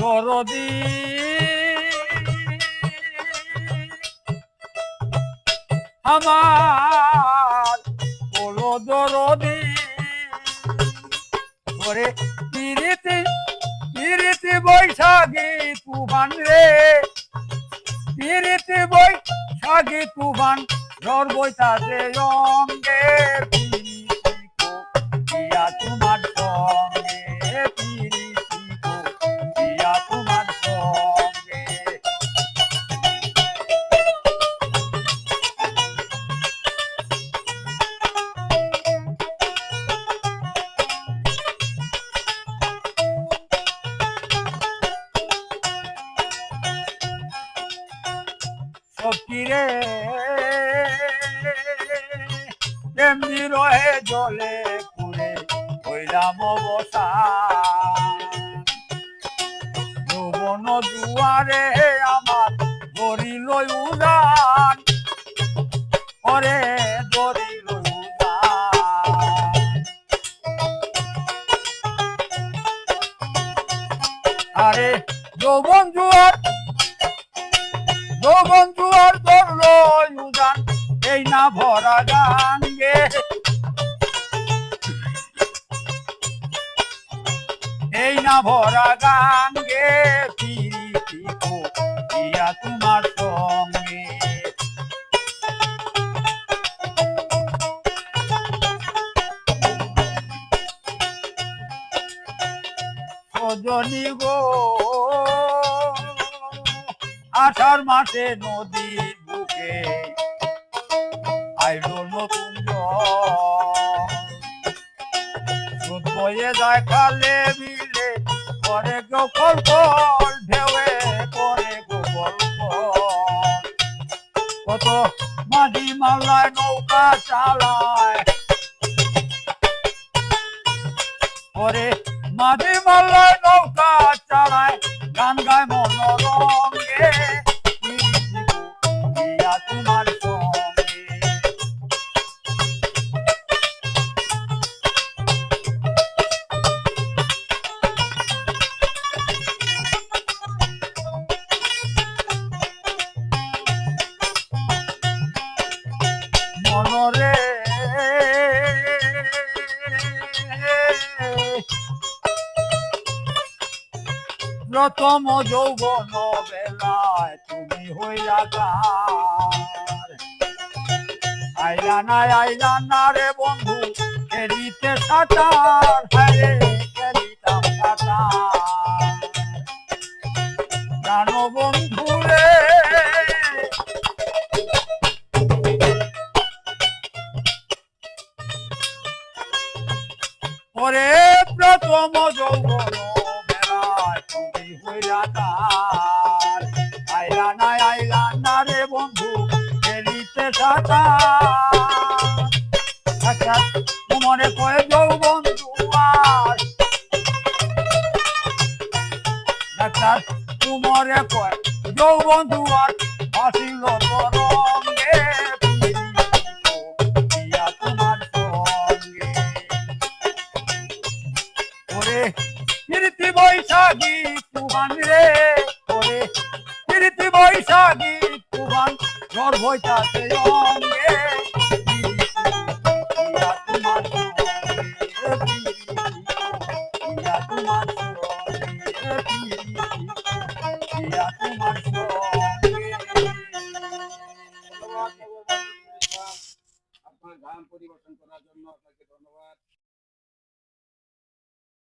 দরদি। আমার বলো দরদি। ওরে পিরিতি পিরিতি বৈশাখী তুফান রে। পিরিতি বৈশাখী তুফান ঝড় বইতাছে অঙ্গে সকিরে এমনি রহে জলে পুরে হইলাম অবসা। যৌবন দুয়ারে আমার ধরিল উদান ধরিল উদান আরে যৌবন জুয়ার যৌবন জুয়ার ধরলো উদান এই না ভরা গাঙ্গে এই না ভরা গাঙ্গে পিরিতি কো ইয়া তোমার সঙ্গে। সজনী গো আষাঢ় মাসে নদীর বুকে আইলো নতুন জল। বয়ে যায় খালে বিলে করে গোকল কল ঢেউয়ে করে গোকল কত মাঝি মাল্লায় নৌকা চালায়। ওরে মাঝি মাল্লায় নৌকা চালায়। গান গায় মনোরঙ্গে প্রথম যৌবন বেলায় তুমি হইয়া আইলা না আইলা না রে বন্ধু খেলিতে সাঁতার খেলিতাম বন্ধু রে, ওরে প্রথম যৌবন তুমি হইলা তার আইলা না আইলা না রে বন্ধু খেলিতে সাঁতার আচ্ছা মনে কয়ে যৌবন দুয়ার আচ্ছা তোমারে কয় যৌবন দুয়ার আসিল তরঙ্গে বৈশাখী তুফান রে ওরে কীর্তি বৈশাখী তুফান ঝড় পরিবেশন করার জন্য আপনাকে ধন্যবাদ।